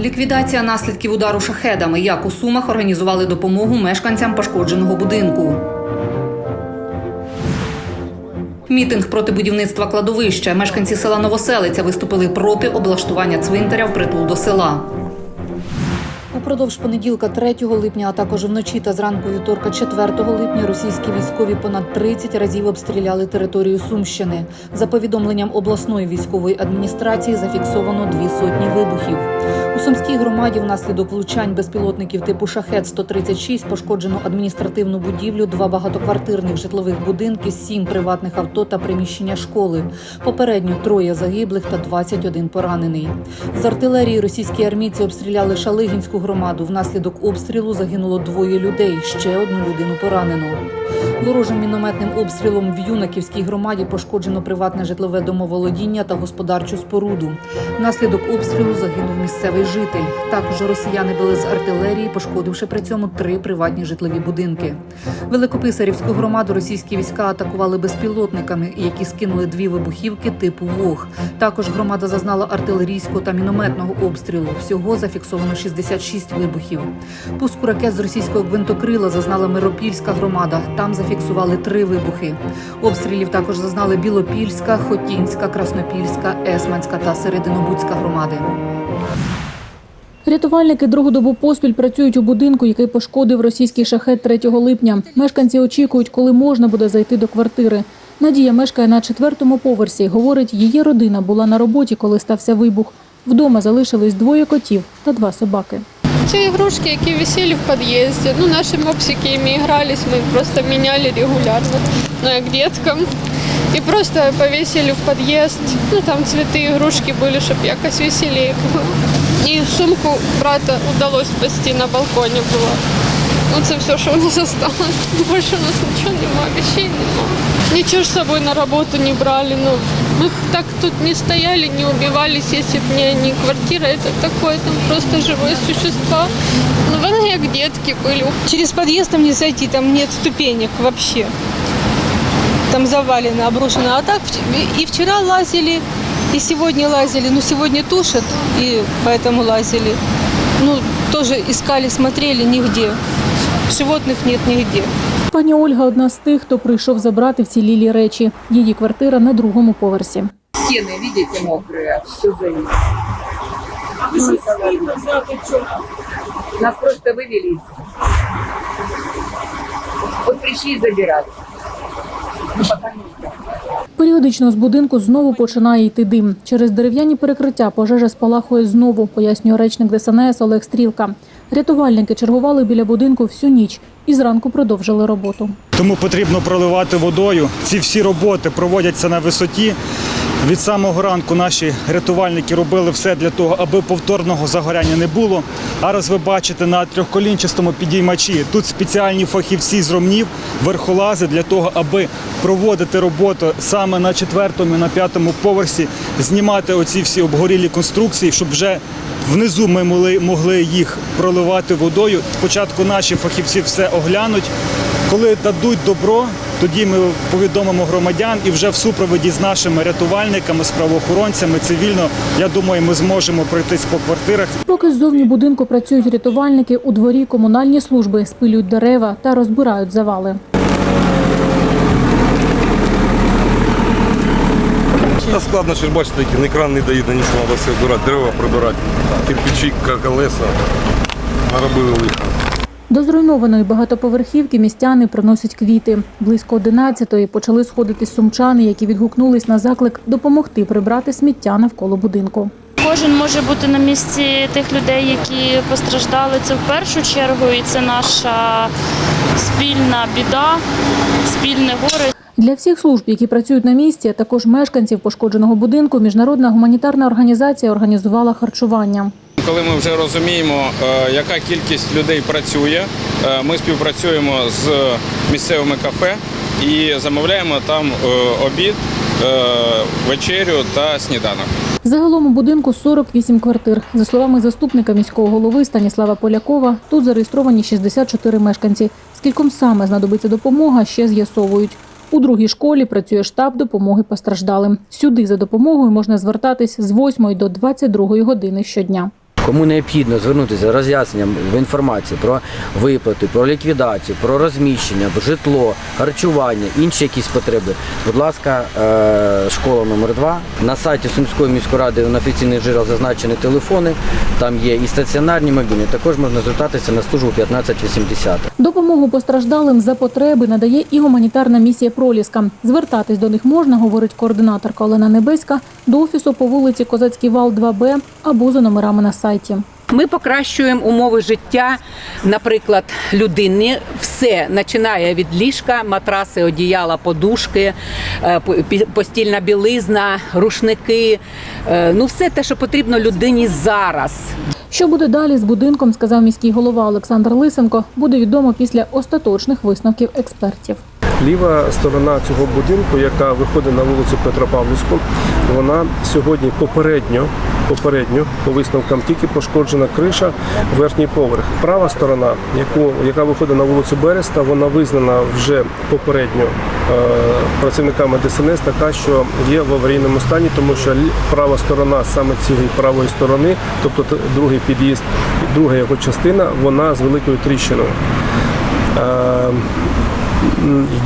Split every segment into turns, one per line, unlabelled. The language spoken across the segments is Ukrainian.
Ліквідація наслідків удару шахедами. Як у Сумах організували допомогу мешканцям пошкодженого будинку. Мітинг проти будівництва кладовища. Мешканці села Новоселиця виступили проти облаштування цвинтаря в притул до села. Упродовж понеділка 3 липня, а також вночі та зранку вівторка 4 липня російські військові понад 30 разів обстріляли територію Сумщини. За повідомленням обласної військової адміністрації зафіксовано дві сотні вибухів. У Сумській громаді внаслідок влучань безпілотників типу шахет 136 пошкоджено адміністративну будівлю, два багатоквартирних житлових будинки, сім приватних авто та приміщення школи. Попередньо троє загиблих та 21 поранений. З артилерії російські армійці обстріляли Шалигінську громаду. Внаслідок обстрілу загинуло двоє людей. Ще одну людину поранено. Ворожим мінометним обстрілом в Юнаківській громаді пошкоджено приватне житлове домоволодіння та господарчу споруду. Внаслідок обстрілу загинув місцевий житель. Також росіяни били з артилерії, пошкодивши при цьому три приватні житлові будинки. Великописарівську громаду російські війська атакували безпілотниками, які скинули дві вибухівки типу ВОГ. Також громада зазнала артилерійського та мінометного обстрілу. Всього зафіксовано 66 вибухів. Пуску ракет з російського гвинтокрила зазнала Миропільська громада. Там зафіксували три вибухи. Обстрілів також зазнали Білопільська, Хотінська, Краснопільська, Есманська та Серединобудська громади.
Рятувальники другу добу поспіль працюють у будинку, який пошкодив російський шахет 3 липня. Мешканці очікують, коли можна буде зайти до квартири. Надія мешкає на четвертому поверсі. Говорить, її родина була на роботі, коли стався вибух. Вдома залишились двоє котів та два собаки.
Це ігрушки, які висіли в під'їзді. Ну, наші мопсики їми грались, ми просто міняли регулярно, ну, як діткам. І просто повісили в під'їзд. Ну, там цвіти, ігрушки були, щоб якось веселіше було. І сумку брата вдалося спасти на балконі було. Ну, це все, що у нас осталось. Більше у нас нічого немає, вещей немає. Нічого ж з собою на роботу не брали. Ну, мы так тут не стояли, не убивались, если бы не, не квартира, это такое, там просто живое существо. Ну, вони як детки были.
Через подъезд там не зайти, там нет ступенек вообще. Там завалено, обрушено. А так и вчера лазили, и сегодня лазили. Ну, сегодня тушат, и поэтому лазили. Ну, тоже искали, смотрели, нигде. Животных нет нигде.
Пані Ольга одна з тих, хто прийшов забрати вцілілі речі. Її квартира на другому поверсі.
Стены, видите, мокрые, все заело. Нас просто вывели. из- Вот пришли забирать. Ну, пока не знаю.
Періодично з будинку знову починає йти дим. Через дерев'яні перекриття пожежа спалахує знову, пояснює речник ДСНС Олег Стрілка. Рятувальники чергували біля будинку всю ніч і зранку продовжили роботу.
Тому потрібно проливати водою. Ці всі роботи проводяться на висоті. Від самого ранку наші рятувальники робили все для того, аби повторного загоряння не було. А раз ви бачите на трьохколінчастому підіймачі тут спеціальні фахівці з ромнів, верхолази для того, аби проводити роботу саме на четвертому на п'ятому поверсі, знімати оці всі обгорілі конструкції, щоб вже внизу ми могли їх проливати водою. Спочатку наші фахівці все оглянуть. Коли дадуть добро, тоді ми повідомимо громадян і вже в супроводі з нашими рятувальниками, з правоохоронцями цивільно, я думаю, ми зможемо пройтись по квартирах.
Поки ззовні будинку працюють рятувальники, у дворі комунальні служби спилюють дерева та розбирають завали.
Та складно, що ж бачите, такий екран не дає, на нічого треба все вбирати, дерева прибирати, кирпичі, колеса. Наробили лиха.
До зруйнованої багатоповерхівки містяни приносять квіти. Близько 11-ї почали сходитись сумчани, які відгукнулись на заклик допомогти прибрати сміття навколо будинку.
Кожен може бути на місці тих людей, які постраждали. Це в першу чергу, і це наша спільна біда, спільне горе.
Для всіх служб, які працюють на місці, а також мешканців пошкодженого будинку, міжнародна гуманітарна організація організувала харчування.
Коли ми вже розуміємо, е, яка кількість людей працює, е, ми співпрацюємо з місцевими кафе і замовляємо там е, обід, вечерю та сніданок.
Загалом у будинку 48 квартир. За словами заступника міського голови Станіслава Полякова, тут зареєстровані 64 мешканці. Скільком саме знадобиться допомога, ще з'ясовують. У другій школі працює штаб допомоги постраждалим. Сюди за допомогою можна звертатись з 8 до 22 години щодня.
Кому необхідно звернутися за роз'ясненням в інформації про виплати, про ліквідацію, про розміщення, житло, харчування, інші якісь потреби, будь ласка, е, школа номер 2 На сайті Сумської міської ради на офіційних джерел зазначені телефони. Там є і стаціонарні, мобільні. Також можна звертатися на службу 1580.
Допомогу постраждалим за потреби надає і гуманітарна місія Проліска. Звертатись до них можна, говорить координаторка Олена Небеська, до офісу по вулиці Козацький вал 2Б або за номерами на сайті.
Ми покращуємо умови життя, наприклад, людини. Все починає від ліжка, матраси, одіяла, подушки, е, постільна білизна, рушники. е, Ну, все те, що потрібно людині зараз.
Що буде далі з будинком, сказав міський голова Олександр Лисенко, буде відомо після остаточних висновків експертів.
Ліва сторона цього будинку, яка виходить на вулицю Петропавлівську, вона сьогодні попередньо, попередньо по висновкам тільки пошкоджена криша, верхній поверх. Права сторона, яку, яка виходить на вулицю Береста, вона визнана вже попередньо е, працівниками ДСНС така, що є в аварійному стані, тому що права сторона саме цієї правої сторони, тобто другий під'їзд, друга його частина, вона з великою тріщиною. Е,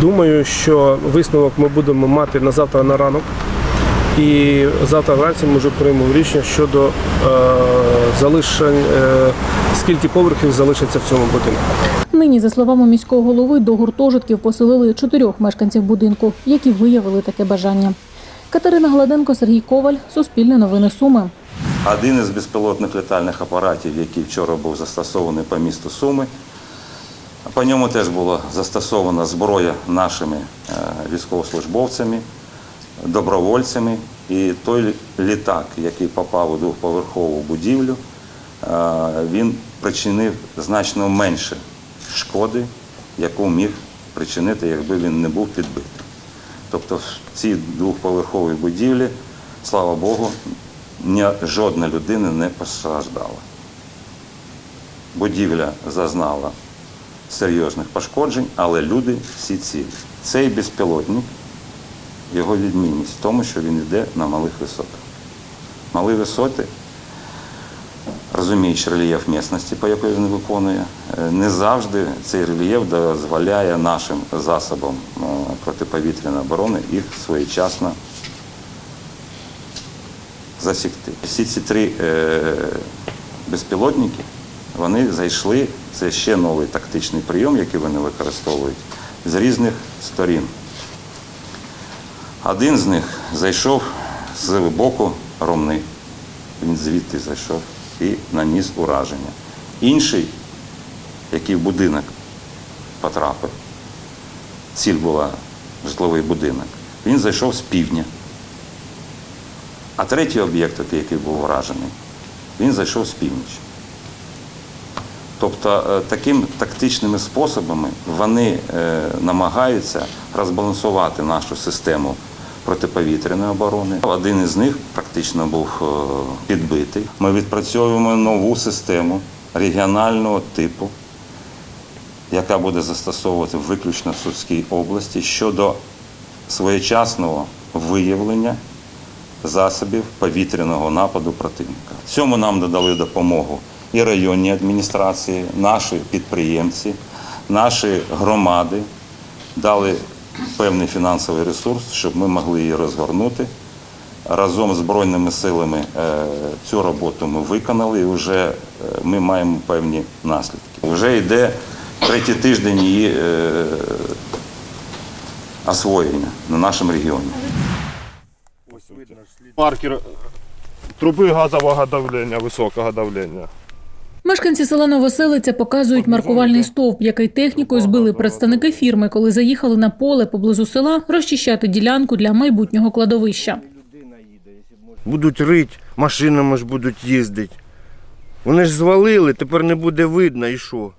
Думаю, що висновок ми будемо мати на завтра на ранок. І завтра вранці ми вже приймемо рішення щодо е, залишень, е, скільки поверхів залишиться в цьому будинку.
Нині, за словами міського голови, до гуртожитків поселили чотирьох мешканців будинку, які виявили таке бажання. Катерина Гладенко, Сергій Коваль, Суспільне новини Суми.
Один із безпілотних літальних апаратів, який вчора був застосований по місту Суми. По ньому теж була застосована зброя нашими е, військовослужбовцями, добровольцями. І той літак, який попав у двохповерхову будівлю, е, він причинив значно менше шкоди, яку міг причинити, якби він не був підбитий. Тобто в цій двохповерховій будівлі, слава Богу, жодна людина не постраждала. Будівля зазнала серйозних пошкоджень, але люди всі цілі. Цей безпілотник, його відмінність в тому, що він йде на малих висотах. Малі висоти, розуміючи рельєф місцевості, по якій він виконує, е, не завжди цей рельєф дозволяє нашим засобам е, протиповітряної оборони їх своєчасно засікти. Всі ці три е, безпілотники вони зайшли, це ще новий тактичний прийом, який вони використовують, з різних сторін. Один з них зайшов з боку Ромни, він звідти зайшов і наніс ураження. Інший, який в будинок потрапив, ціль була житловий будинок, він зайшов з півдня. А третій об'єкт, який був уражений, він зайшов з півночі. Тобто е, таким тактичними способами вони е, намагаються розбалансувати нашу систему протиповітряної оборони. Один із них практично був е, підбитий. Ми відпрацьовуємо нову систему регіонального типу, яка буде застосовувати виключно в Сумській області щодо своєчасного виявлення засобів повітряного нападу противника. Цьому нам додали допомогу і районні адміністрації, наші підприємці, наші громади дали певний фінансовий ресурс, щоб ми могли її розгорнути. Разом з Збройними силами е, цю роботу ми виконали і вже е, ми маємо певні наслідки. Вже йде третій тиждень її е, освоєння на нашому регіоні.
Маркер труби газового давлення, високого давлення.
Мешканці села Новоселиця показують маркувальний стовп, який технікою збили представники фірми, коли заїхали на поле поблизу села розчищати ділянку для майбутнього кладовища.
Будуть рить, машинами ж будуть їздити. Вони ж звалили, тепер не буде видно і що.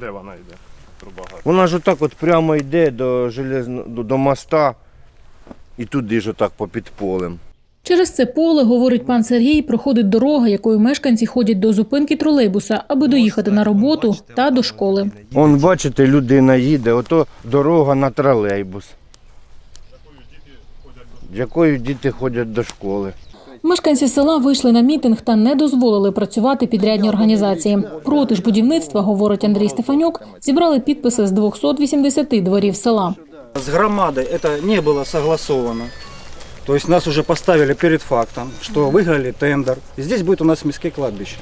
Де вона йде? Труба. Вона ж отак от прямо йде до, железно, до, до моста і туди ж отак попід полем.
Через це поле, говорить пан Сергій, проходить дорога, якою мешканці ходять до зупинки тролейбуса, аби доїхати на роботу та до школи.
Он, бачите, людина їде, ото дорога на тролейбус. Якою діти ходять до школи.
Мешканці села вийшли на мітинг та не дозволили працювати підрядні організації. Проти ж будівництва, говорить Андрій Стефанюк, зібрали підписи з 280 дворів села.
С громадой это не было согласовано. То есть нас уже поставили перед фактом, что выиграли тендер. И здесь будет у нас міське кладбище.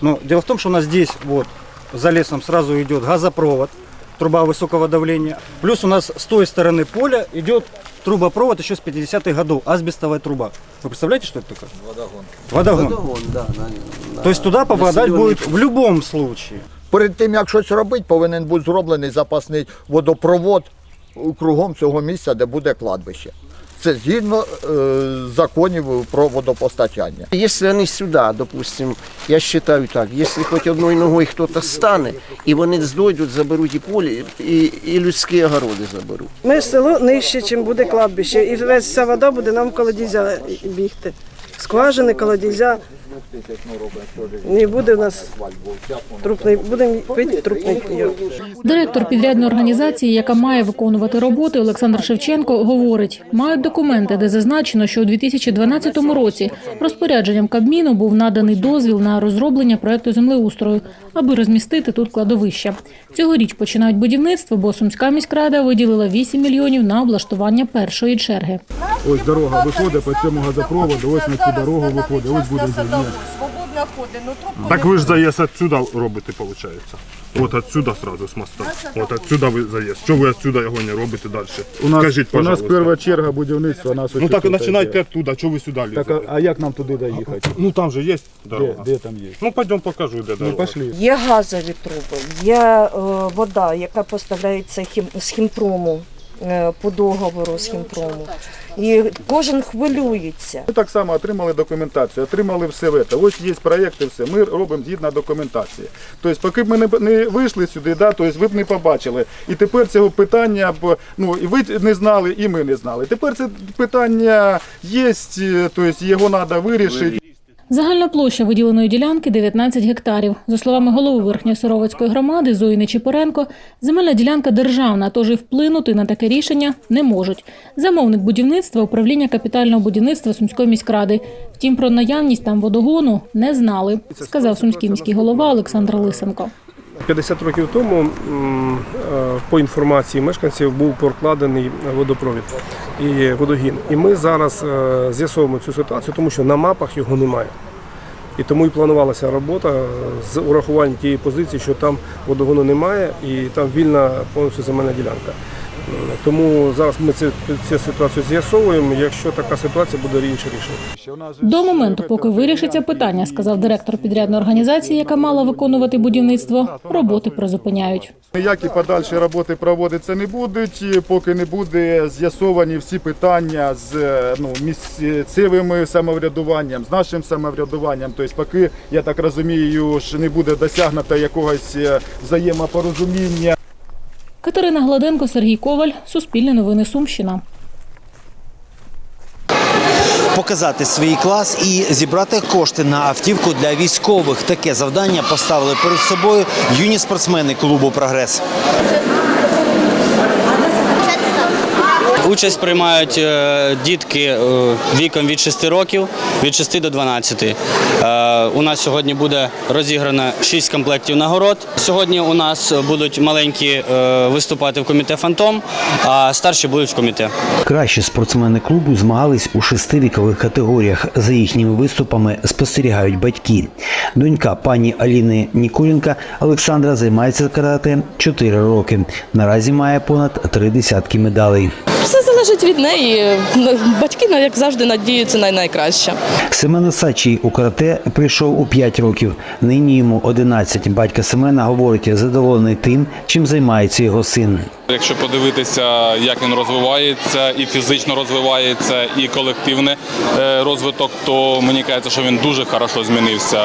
Но дело в том, что у нас здесь вот за лесом сразу идет газопровод, труба высокого давления. Плюс у нас с той стороны поля идет трубопровод еще с 50-х годов, асбестовая труба. Вы представляете, что это такое? Водогон. Водогон.
да,
То есть туда попадать будет в любом случае.
Перед тим, як щось робити, повинен бути зроблений запасний водопровод кругом цього місця, де буде кладбище. Це згідно е, законів про водопостачання.
Якщо вони сюди, допустимо, я вважаю так, якщо хоч одною ногою кто-то стане, і вони здойдуть, заберуть і полі, і, і людські огороди заберуть.
Ми село нижче, чим буде кладбище, і весь ця вода буде нам колодязя бігти. Скважини, колодязя. Не буде у нас трупний, будемо пити трупний пір.
Директор підрядної організації, яка має виконувати роботи, Олександр Шевченко, говорить, мають документи, де зазначено, що у 2012 році розпорядженням Кабміну був наданий дозвіл на розроблення проекту землеустрою, аби розмістити тут кладовище. Цьогоріч починають будівництво, бо Сумська міськрада виділила 8 мільйонів на облаштування першої черги.
Ось дорога виходить по цьому газопроводу, ось на цю дорогу виходить, ось буде заїзд. Так ви ж заїзд отсюда робите, виходить. От отсюда сразу з моста. От отсюда ви заїзд. Що ви отсюда його не робите далі?
У нас,
Скажіть,
у нас
пожалуйста.
перша черга будівництва, нас
Ну так починайте
йде.
оттуда, чого ви сюди лізете?
Так, а, а як нам туди доїхати?
Ну там же є
Де,
дорога.
де там є?
Ну пойдем покажу, де
Ну, пошли.
Є газові труби, є е, вода, яка поставляється хім, з хімпрому по договору з хімпрому. І кожен хвилюється.
Ми так само отримали документацію, отримали все в це. Ось є проєкти, все. Ми робимо згідно документації. Тобто, поки б ми не, вийшли сюди, да, тобто ви б не побачили. І тепер цього питання, ну, і ви не знали, і ми не знали. Тепер це питання є, тобто його треба вирішити.
Загальна площа виділеної ділянки 19 гектарів. За словами голови Верхньої Сировицької громади Зої Нечіпоренко, земельна ділянка державна, тож і вплинути на таке рішення не можуть. Замовник будівництва управління капітального будівництва Сумської міськради. Втім, про наявність там водогону не знали, сказав сумський міський голова Олександр Лисенко.
50 років тому е, по інформації мешканців був прокладений водопровід і водогін. І ми зараз е, з'ясовуємо цю ситуацію, тому що на мапах його немає. І тому і планувалася робота з урахуванням тієї позиції, що там водогону немає і там вільна повністю земельна ділянка. Тому зараз ми цю, цю ситуацію з'ясовуємо. Якщо така ситуація буде інше рішення.
До моменту, поки вирішиться питання, сказав директор підрядної організації, яка мала виконувати будівництво, роботи призупиняють.
Ніякі подальші роботи проводитися не будуть, поки не буде з'ясовані всі питання з е, ну, місцевим самоврядуванням, з нашим самоврядуванням. Тобто, поки, я так розумію, що не буде досягнуто якогось е, взаємопорозуміння.
Катерина Гладенко, Сергій Коваль, Суспільне новини Сумщина.
показати свій клас і зібрати кошти на автівку для військових. Таке завдання поставили перед собою юні спортсмени клубу Прогрес.
Участь приймають е, дітки е, віком від 6 років, від 6 до 12. Е, У нас сьогодні буде розіграно 6 комплектів нагород. Сьогодні у нас будуть маленькі виступати в комітет Фантом, а старші будуть в комітет.
Кращі спортсмени клубу змагались у шести вікових категоріях. За їхніми виступами спостерігають батьки. Донька пані Аліни Ніколенка Олександра займається карате 4 роки. Наразі має понад три десятки медалей.
Залежить від неї. Батьки, ну, як завжди, надіються на найкраще.
Семен Осадчий у карате прийшов у 5 років. Нині йому 11. Батько Семена говорить, задоволений тим, чим займається його син.
Якщо подивитися, як він розвивається, і фізично розвивається, і колективний е, розвиток, то мені кажеться, що він дуже хорошо змінився.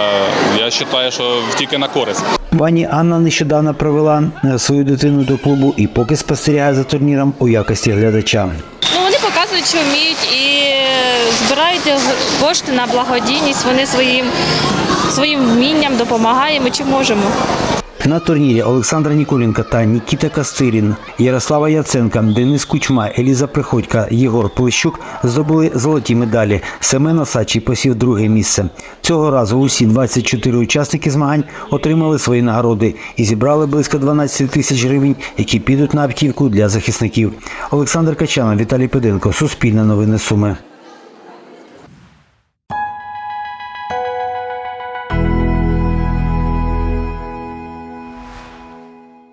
Я вважаю, що тільки на користь.
Пані Анна нещодавно привела е, свою дитину до клубу і поки спостерігає за турніром у якості глядача.
Ну, вони показують, що вміють і збирають кошти на благодійність. Вони своїм, своїм вмінням допомагаємо чи можемо.
На турнірі Олександра Ніколенка та Нікіта Кастирін, Ярослава Яценка, Денис Кучма, Еліза Приходька, Єгор Плещук здобули золоті медалі. Семен Осадчий посів друге місце. Цього разу усі 24 учасники змагань отримали свої нагороди і зібрали близько 12 тисяч гривень, які підуть на автівку для захисників. Олександр Качанов, Віталій Педенко, Суспільне новини Суми.